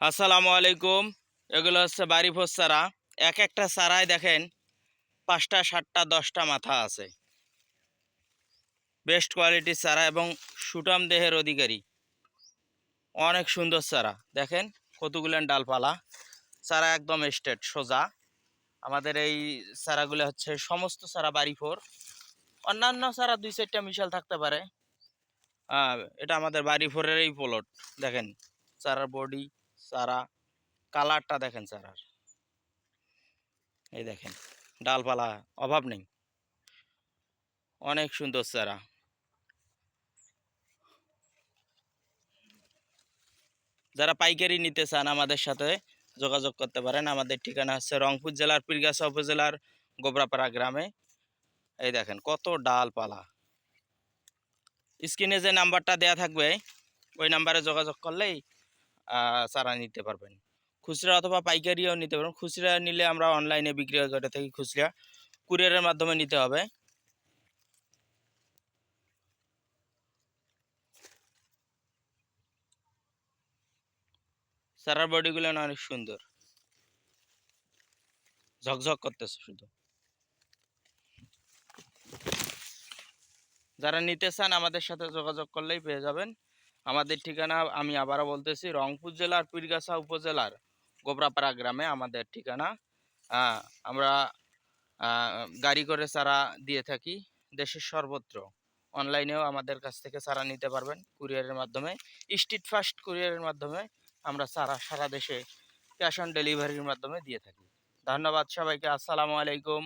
আসসালামু আলাইকুম। এগুলো হচ্ছে বাড়ি ফোস চারা। এক একটা চারায় দেখেন পাঁচটা, সাতটা, দশটা মাথা আছে। বেস্ট কোয়ালিটির চারা এবং সুটাম দেহের অধিকারী। অনেক সুন্দর চারা। দেখেন কতগুলেন ডালপালা। চারা একদম স্টেট, সোজা। আমাদের এই চারাগুলো হচ্ছে সমস্ত চারা বাড়ি ফোর অন্যান্য চারা দুই, চারটা মিশাল থাকতে পারে। এটা আমাদের বাড়ি ফোরের এই প্লট দেখেন চারার বডি চারা কালারটা দেখেন চারার এই দেখেন, ডালপালা, অভাব নেই। অনেক সুন্দর চারা যারা পাইকারি নিতে চান আমাদের সাথে যোগাযোগ করতে পারেন, আমাদের ঠিকানা হচ্ছে রংপুর জেলার, পীরগাছা উপজেলার, গোবরাপাড়া গ্রামে। এই দেখেন, কত ডালপালা। স্ক্রিনে যে নাম্বারটা দেয়া থাকবে, ওই নাম্বারে যোগাযোগ করলেই চারা নিতে পারবেন। খুচরা অথবা পাইকারিও নিতে পারবেন। খুচরা নিলে আমরা অনলাইনে বিক্রি করে থাকি খুচরা। কুরিয়ারের মাধ্যমে নিতে হবে। চারার বডিগুলো অনেক সুন্দর। ঝকঝক করতেছে শুধু। যারা নিতে চান আমাদের সাথে যোগাযোগ করলেই পেয়ে যাবেন। আমাদের ঠিকানা আমি আবারও বলতেছি রংপুর জেলার পীরগাছা উপজেলার গোবরাপাড়া গ্রামে আমাদের ঠিকানা। আমরা গাড়ি করে চারা দিয়ে থাকি, দেশের সর্বত্র। অনলাইনেও আমাদের কাছ থেকে চারা নিতে পারবেন, কুরিয়ারের মাধ্যমে। স্ট্রিট ফাস্ট কুরিয়ারের মাধ্যমে আমরা চারা সারা দেশে ক্যাশ অন ডেলিভারির মাধ্যমে দিয়ে থাকি। ধন্যবাদ সবাইকে, আসসালামু আলাইকুম।